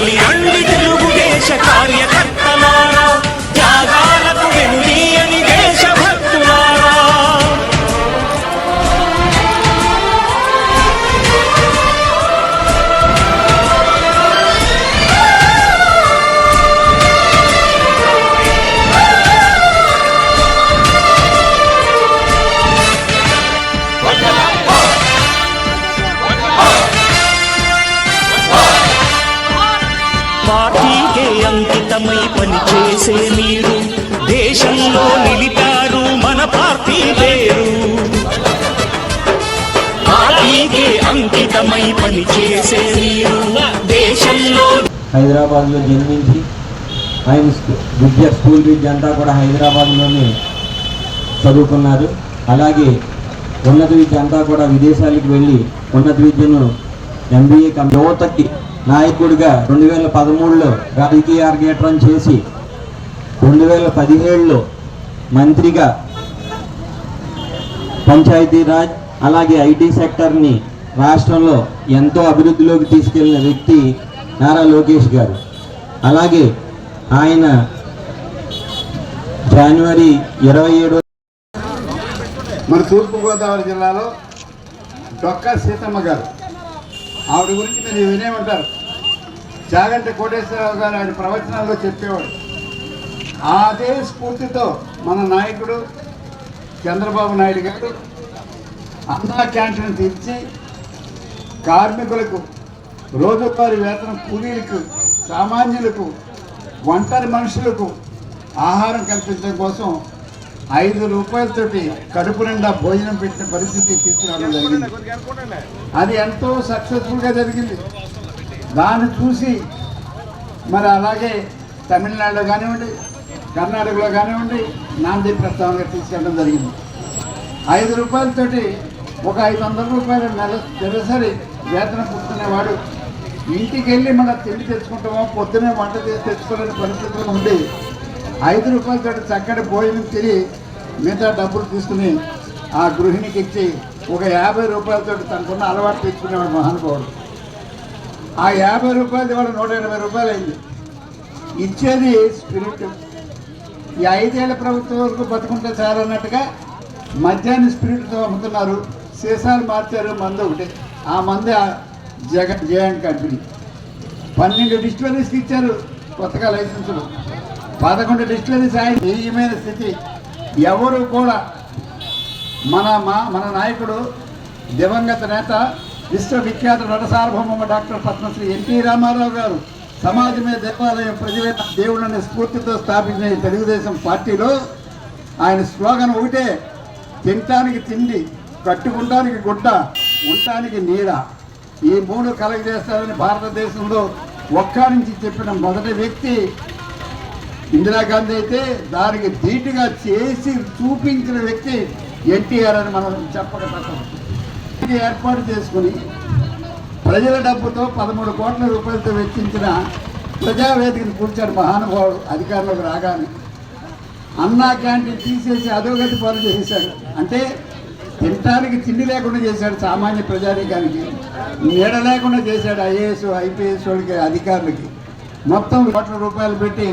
కదలి రండి పనిచేసే మీరు దేశంలో నిలిపారు మన పార్టీ పేరు. పార్టీకే అంకితమై పనిచేసే మీరు దేశంలో హైదరాబాద్లో జన్మించి ఆయన విద్య స్కూల్ విద్య అంతా కూడా హైదరాబాద్లోనే చదువుకున్నారు. అలాగే ఉన్నత విద్య అంతా కూడా విదేశాలకు వెళ్ళి ఉన్నత విద్యను ఎంబీఏ యువతకి నాయకుడిగా రెండు వేల పదమూడులో రాజకీయ అర్గేట్రం చేసి రెండు వేల పదిహేడులో మంత్రిగా పంచాయతీరాజ్ అలాగే ఐటీ సెక్టర్ని రాష్ట్రంలో ఎంతో అభివృద్ధిలోకి తీసుకెళ్ళిన వ్యక్తి నారా లోకేష్ గారు. అలాగే ఆయన జనవరి ఇరవై ఏడు మన తూర్పుగోదావరి జిల్లాలో డొక్కా సీతమ్మ గారు. ఆవిడ గురించి మీరు వినే ఉంటారు చాగంటి కోటేశ్వరరావు గారు ఆయన ప్రవచనాల్లో చెప్పేవాడు. అదే స్ఫూర్తితో మన నాయకుడు చంద్రబాబు నాయుడు గారు అన్నా క్యాంటీన్ తెచ్చి కార్మికులకు రోజువారి వేతనం కూలీలకు సామాన్యులకు ఒంటరి మనుషులకు ఆహారం కల్పించడం కోసం ఐదు రూపాయలతోటి కడుపు నిండా భోజనం పెట్టిన పరిస్థితి తీసుకురావడం జరిగింది. అది ఎంతో సక్సెస్ఫుల్గా జరిగింది. దాన్ని చూసి మరి అలాగే తమిళనాడులో కానివ్వండి కర్ణాటకలో కానివ్వండి నాంది ప్రస్తావనగా తీసుకెళ్ళడం జరిగింది. ఐదు రూపాయలతోటి ఒక ఐదు వందల రూపాయలు నెల నెలసరి వేతనం పుచ్చుకునేవాడు ఇంటికి వెళ్ళి మన తిండి తెచ్చుకుంటామో పొద్దునే వంట చేసి తెచ్చుకోలేని పరిస్థితులు ఉండి ఐదు రూపాయలతో చక్కటి భోజనం తిని మిగతా డబ్బులు తీసుకుని ఆ గృహిణికి ఇచ్చి ఒక యాభై రూపాయలతో తనకున్న అలవాటు తెచ్చుకునేవాడు మహానుభావుడు. ఆ యాభై రూపాయలు ఇవాళ నూట ఎనభై రూపాయలు అయింది ఇచ్చేది స్పిరిట్. ఈ ఐదేళ్ళ ప్రభుత్వం వరకు బతుకుంటే చాలన్నట్టుగా మద్యాన్ని స్పిరిట్తో అమ్ముతున్నారు. సీసాలు మార్చారు మందు ఒకటి. ఆ మందు ఆ జగన్ జేఎన్ కంపెనీ. పన్నెండు డిస్టిలరీస్కి ఇచ్చారు కొత్తగా లైసెన్సులు. పదకొండు డిస్టిలరీస్ ఆయన దెయ్యమైన స్థితి. ఎవరు కూడా మన మా మన నాయకుడు దివంగత నేత విశ్వవిఖ్యాత నటసార్వభౌమ డాక్టర్ పద్మశ్రీ ఎన్టీ రామారావు గారు సమాజమే దేవాలయం ప్రజలే దేవుళ్ళని స్ఫూర్తితో స్థాపించిన ఈ తెలుగుదేశం పార్టీలో ఆయన స్లోగన్ ఒకటే తినటానికి తిండి కట్టుకుంటానికి గుడ్డ ఉండటానికి నీడ. ఈ మూడు కలగజేస్తారని భారతదేశంలో ఒక్క నుంచి చెప్పిన మొదటి వ్యక్తి ఇందిరాగాంధీ అయితే దానికి ధీటుగా చేసి చూపించిన వ్యక్తి ఎన్టీఆర్ అని మనం చెప్పక తప్పదు ఇది ఏర్పాటు చేసుకుని ప్రజల డబ్బుతో పదమూడు కోట్ల రూపాయలతో వెచ్చించిన ప్రజావేదికను కూర్చాడు మహానుభావుడు అధికారంలోకి రాగానే. అన్నా క్యాంటీన్ తీసేసి అధోగతి పాలు చేసేసాడు అంటే తినటానికి తిండి లేకుండా చేశాడు సామాన్య ప్రజానీకానికి. నీడ లేకుండా చేశాడు ఐఏఎస్ ఐపీఎస్ వాళ్ళకి అధికారులకి. మొత్తం కోట్ల రూపాయలు పెట్టి